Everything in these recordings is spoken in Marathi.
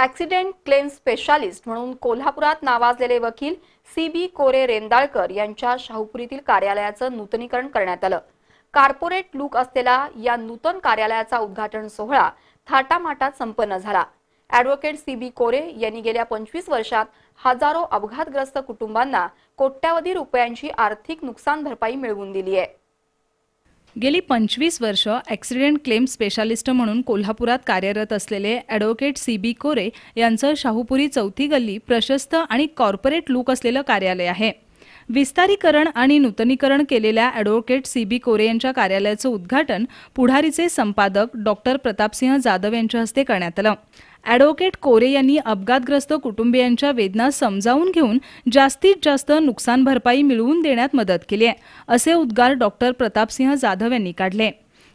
ॲक्सिडेंट क्लेम स्पेशालिस्ट म्हणून कोल्हापुरात नावाजलेले वकील सी बी कोरे रेंदाळकर यांच्या शाहूपुरीतील कार्यालयाचं नूतनीकरण करण्यात आलं. कार्पोरेट लुक असलेला या नूतन कार्यालयाचा उद्घाटन सोहळा थाटामाटात संपन्न झाला. ॲडव्होकेट सी बी कोरे यांनी गेल्या पंचवीस वर्षात हजारो अपघातग्रस्त कुटुंबांना कोट्यावधी रुपयांची आर्थिक नुकसान भरपाई मिळवून दिली आहे. गेली पंचवीस वर्ष ॲक्सिडेंट क्लेम स्पेशालिस्ट म्हणून कोल्हापुरात कार्यरत असलेले ॲडव्होकेट सी बी कोरे यांचं शाहूपुरी चौथी गल्ली प्रशस्त आणि कॉर्पोरेट लूक असलेलं कार्यालय आहे. विस्तारीकरण आणि नूतनीकरण केलेल्या ॲडव्होकेट सी बी कोरे यांच्या कार्यालयाचं उद्घाटन पुढारीचे संपादक डॉक्टर प्रतापसिंह जाधव यांच्या हस्ते करण्यात आलं. ॲडव्होकेट कोरे यांनी अपघातग्रस्त कुटुंबियांच्या वेदना समजावून घेऊन जास्तीत जास्त नुकसान भरपाई मिळवून देण्यात मदत केली आहे असे उद्गार डॉक्टर प्रतापसिंह जाधव यांनी काढले.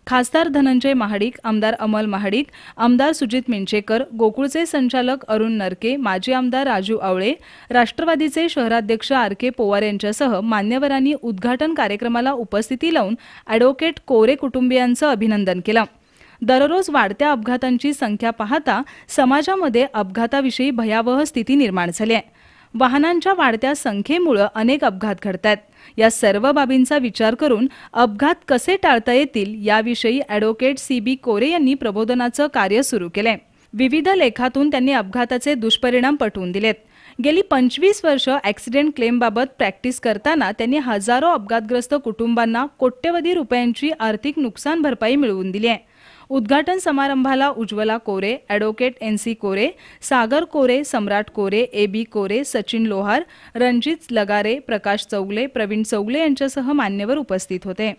खासदार धनंजय महाडिक आमदार अमल महाडिक आमदार सुजित मिंचेकर गोकुळचे संचालक अरुण नरके माजी आमदार राजू आवळे राष्ट्रवादीचे शहराध्यक्ष आर के पोवार यांच्यासह मान्यवरांनी उद्घाटन कार्यक्रमाला उपस्थिती लावून अॅडव्होकेट कोरे कुटुंबियांचं अभिनंदन केलं. दररोज वाढत्या अपघातांची संख्या पाहता समाजामध्ये अपघाताविषयी भयावह स्थिती निर्माण झाली आहे. वाहनांच्या वाढत्या संख्येमुळं अनेक अपघात घडतात. या सर्व बाबींचा विचार करून अपघात कसे टाळता येतील याविषयी ॲडव्होकेट सी बी कोरे यांनी प्रबोधनाचं कार्य सुरू केलंय. विविध लेखातून त्यांनी अपघाताचे दुष्परिणाम पटवून दिलेत. गेली पंचवीस वर्ष ॲक्सिडेंट क्लेमबाबत प्रॅक्टिस करताना त्यांनी हजारो अपघातग्रस्त कुटुंबांना कोट्यवधी रुपयांची आर्थिक नुकसान भरपाई मिळवून दिली आहे. उद्घाटन समारंभाला Ujjwala Kore advocate N C Kore Sagar Kore Samrat Kore A B Kore Sachin Lohar Ranjit Lagare Prakash Chougale Pravin Chougale यांच्यासह मान्यवर उपस्थित होते.